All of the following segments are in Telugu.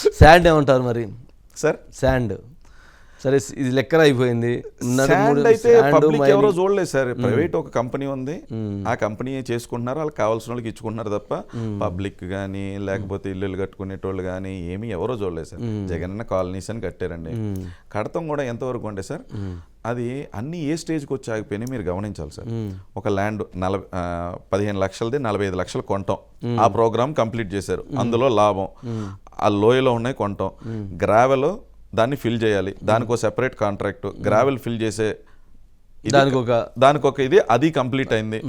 శాండ్ ఏమంటారు మరి? సార్? శాండ్ సరే ఇది లెక్కర అయిపోయింది. శాండ్ అయితే పబ్లిక్. ఎవరో చూడలేదు సార్. ప్రైవేట్ ఒక కంపెనీ ఉంది. ఆ కంపెనీ చేసుకుంటున్నారు వాళ్ళకి కావాల్సిన వాళ్ళకి ఇచ్చుకుంటున్నారు తప్ప పబ్లిక్ కానీ లేకపోతే ఇల్లులు కట్టుకునేటోళ్ళు కానీ ఏమీ ఎవరో చూడలేదు సార్. జగనన్న కాలనీస్ అని కట్టారండి. కడతాం కూడా ఎంతవరకు ఉండే సార్? అది అన్ని ఏ స్టేజ్కి వచ్చి ఆగిపోయినాయి మీరు గమనించాలి సార్. ఒక ల్యాండ్ నలభై పదిహేను లక్షలది నలభై ఐదు లక్షలు కొంటాం. ఆ ప్రోగ్రామ్ కంప్లీట్ చేశారు. అందులో లాభం. ఆ లోయలో ఉన్నాయి కొంటాం. గ్రావెల్ దాన్ని ఫిల్ చేయాలి. దానికి ఒక సెపరేట్ కాంట్రాక్ట్ గ్రావెల్ ఫిల్ చేసే ఇది- దానికి ఒక దానికి ఒక ఇది అది కంప్లీట్ అయింది.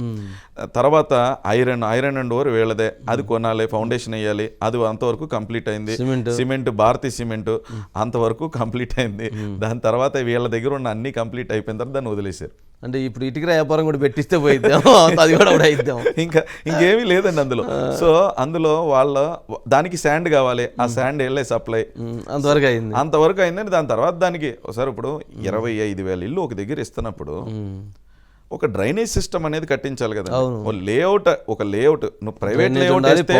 తర్వాత ఐరన్ ఐరన్ అండ్ ఓర్ వీళ్ళదే. అది కొనాలి ఫౌండేషన్ వేయాలి. అది అంతవరకు కంప్లీట్ అయింది. సిమెంట్. భారతీయ సిమెంట్ అంతవరకు కంప్లీట్ అయింది. దాని తర్వాత వీళ్ళ దగ్గర ఉన్న అన్ని కంప్లీట్ అయిపోయిన తర్వాత దాన్ని వదిలేశారు. అంటే ఇప్పుడు ఇటుక వ్యాపారం కూడా పెట్టిస్తే పోయిద్దాం అది కూడా అయిద్దాం. ఇంకా ఇంకేమీ లేదండి అందులో. సో అందులో వాళ్ళ దానికి శాండ్ కావాలి. ఆ శాండ్ వెళ్ళే సప్లై అంతవరకు అయింది. అంతవరకు అయిందండి దాని తర్వాత దానికి ఒకసారి ఇప్పుడు ఇరవై ఐదు వేల ఇల్లు ఒక దగ్గర ఇస్తున్నప్పుడు ఒక డ్రైనేజ్ సిస్టమ్ అనేది కట్టించాలి కదా ఓ లేఅవుట్ ఒక లేఅవుట్ నువ్వు ప్రైవేట్ లేఅవుట్ వేస్తే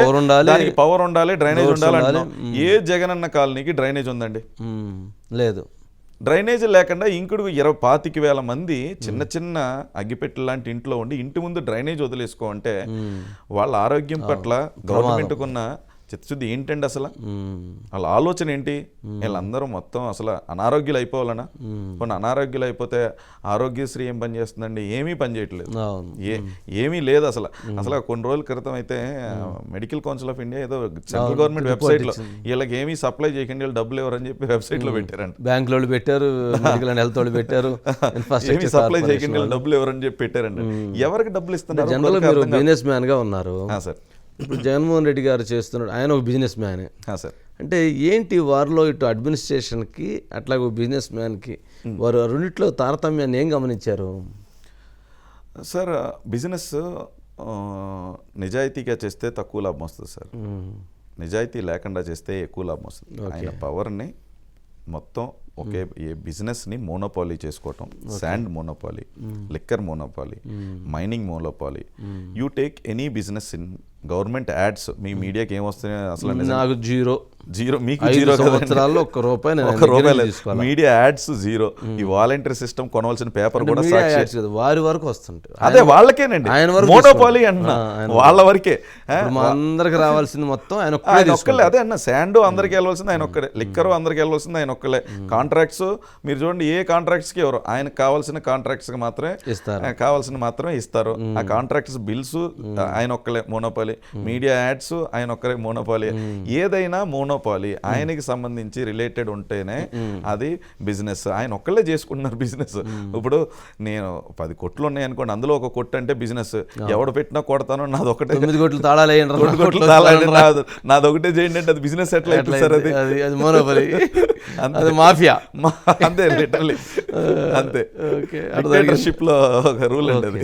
దానికి పవర్ ఉండాలి డ్రైనేజ్ ఉండాలి. ఏ జగనన్న కాలనీకి డ్రైనేజ్ ఉందండి? లేదు. డ్రైనేజ్ లేకుండా ఇంకుడు ఇరవై పాతిక వేల మంది చిన్న చిన్న అగ్గిపెట్టె లాంటి ఇంట్లో ఉండి ఇంటి ముందు డ్రైనేజ్ వదిలేసుకో అంటే వాళ్ళ ఆరోగ్యం పట్ల గవర్నమెంట్కున్న చిత్తశుద్ధి ఏంటండి అసలు? వాళ్ళ ఆలోచన ఏంటి? వీళ్ళందరూ మొత్తం అసలు అనారోగ్యాలు అయిపోవాలనా? కొన్ని అనారోగ్యాలు అయిపోతే ఆరోగ్యశ్రీ ఏం పని చేస్తుందండి? ఏమీ పని చేయట్లేదు. ఏ ఏమీ లేదు అసలు. అసలు కొన్ని రోజుల క్రితం అయితే మెడికల్ కౌన్సిల్ ఆఫ్ ఇండియా ఏదో సెంట్రల్ గవర్నమెంట్ వెబ్సైట్లో వీళ్ళకి ఏమీ సప్లై చేయకండి వీళ్ళు డబ్బులు ఎవరని చెప్పి వెబ్సైట్లో పెట్టారంట. బ్యాంక్ వాళ్ళు పెట్టారు హెల్త్ వాళ్ళు పెట్టారు ఏమీ సప్లై చేయకండి డబ్బులు ఎవరని చెప్పి పెట్టారంట. ఎవరికి డబ్బులు ఇస్తున్నారు? జనరల్ బిజినెస్ మ్యాన్గా ఉన్నారు. సార్. ఇప్పుడు జగన్మోహన్ రెడ్డి గారు చేస్తున్నాడు ఆయన ఒక బిజినెస్ మ్యానే సార్. అంటే ఏంటి వారిలో ఇటు అడ్మినిస్ట్రేషన్కి అట్లాగే బిజినెస్ మ్యాన్కి వారు రెండిట్లో తారతమ్యాన్ని ఏం గమనించారు? సార్ బిజినెస్ నిజాయితీగా చేస్తే తక్కువ లాభం వస్తుంది సార్. నిజాయితీ లేకుండా చేస్తే ఎక్కువ లాభం వస్తుంది. ఆయన పవర్ని మొత్తం ఒకే ఏ బిజినెస్ని మోనోపాలీ చేసుకోవటం. Sand monopoly liquor monopoly mining monopoly you take any business in government ads మీ మీడియాకి ఏమొస్తున్నాయి అసలు నాకు జీరో. జీరో మీకు జీరో. సంవత్సరాల్లో ఒక్క రూపాయి నేను ఒక ఆయన రూపాయి. Media ads zero. ఈ వాలంటీర్ సిస్టమ్ కొనవలసిన పేపర్ కూడా వారి వరకు వస్తుంటాయి. అదే వాళ్ళకేనండి. ఆయన వరకు మోనోపాలీ. అన్న. ఆయన వాళ్ళ వరకే. అందరికి రావాల్సింది మొత్తం ఆయన ఆయన ఒక్కలే. అదే అన్న శాండ్ అందరికి వెళ్ళవలసింది ఆయన ఒక్కడే. లిక్కర్ అందరికి వెళ్ళవలసింది ఆయన ఒక్కలే కాంట్రాక్ట్స్ మీరు చూడండి ఏ కాంట్రాక్ట్స్కి ఎవరు? ఆయనకు కావాల్సిన కాంట్రాక్ట్స్కి మాత్రమే ఇస్తారు. కావాల్సిన మాత్రమే ఇస్తారు. ఆ కాంట్రాక్ట్స్ బిల్స్ ఆయన ఒక్కలే మోనోపాలి మీడియా యాడ్స్ ఆయన ఒక్కరే మోనోపాలి. ఏదైనా మోనోపాలి ఆయనకి సంబంధించి రిలేటెడ్ ఉంటేనే అది బిజినెస్. ఆయన ఒక్కళ్ళే చేసుకుంటున్నారు బిజినెస్. ఇప్పుడు నేను పది కొట్లు ఉన్నాయి అనుకోండి అందులో ఒక కొట్టు అంటే బిజినెస్. ఎవడు పెట్టినా కొడతాను నాది ఒకటే. తొమ్మిది కోట్లు కొట్లు కోట్లు తాళాలంటే తాళాలు రా. నాది ఒకటే చేయండి అంటే అది బిజినెస్ ఎట్లా సార్ అది? అది మోనోపలి. అది మాఫియా. అంతే లిటరలీ అంతే. ఓకే. డిక్టేటర్షిప్లో ఒక రూల్ అండి అది